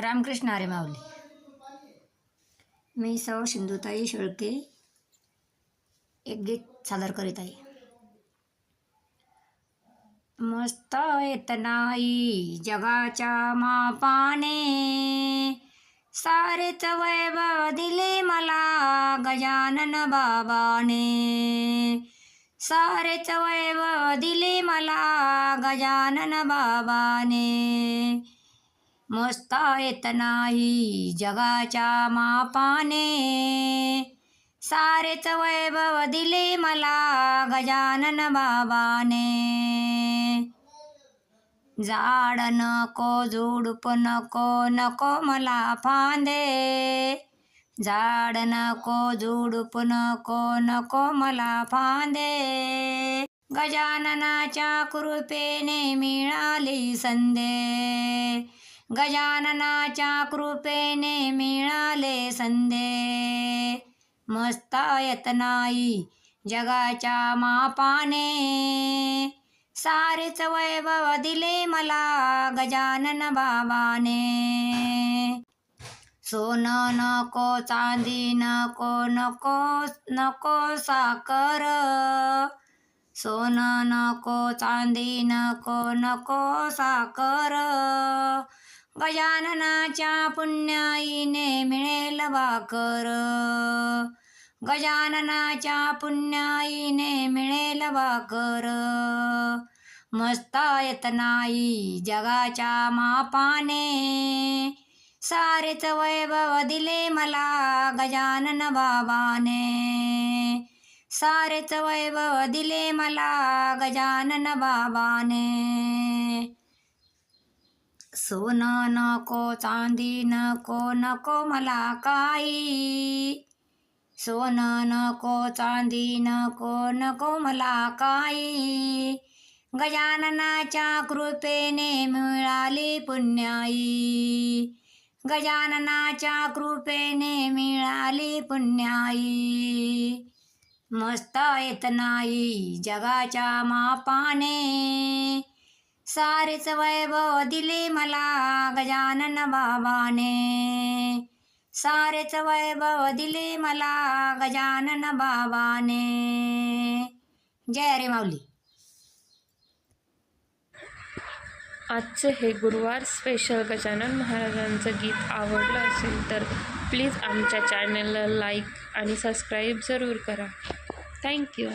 रामकृष्ण हरे माऊली. मी सौ सिंधुताई शेळके एक गीत सादर करीत आहे. मस्त येत नाही जगाच्या मापाने. सारेच वैभव दिले मला गजानन बाबाने. सारेच वैभव दिले मला गजानन बाबाने. मोजता येत नाही जगाच्या मापाने. सारेच वैभव दिले मला गजानन बाबाने. झाड नको झुडूप नको नको मला फांदे. झाड नको झुडूप नको नको मला फांदे. गजाननाच्या कृपेने मिळाली संधे. गजाननाच्या कृपेने मिळाले संधे. मस्ता येत नाही जगाच्या मापाने. सारेच वैभव दिले मला गजानन बाबाने. सोनं नको चांदी नको नको नको साखर. सोनं नको चांदी नको नको साखर. गजाननाच्या पुण्याईने मिळेल वाकर. गजाननाच्या पुण्याईने मिळेल वाकर. मस्ता येत नाही जगाच्या मापाने. सारेच वैभव दिले मला गजानन बाबाने. सारेच वैभव दिले मला गजानन बाबाने. सोनं नको चांदी नको नको मला काही. सोनं नको चांदी नको नको मला काही. गजाननाच्या कृपेने मिळाली पुण्याई. गजाननाच्या कृपेने मिळाली पुण्याई. मस्त येत नाही जगाच्या मापाने. सारेच वैभव दिले मला गजानन बाबाने. सारेच वैभव दिले मला गजानन बाबाने. जय रे माऊली. आजचं हे गुरुवार स्पेशल गजानन महाराजांचं गीत आवडलं असेल तर प्लीज आमच्या चॅनलला लाईक आणि सबस्क्राईब जरूर करा. थँक्यू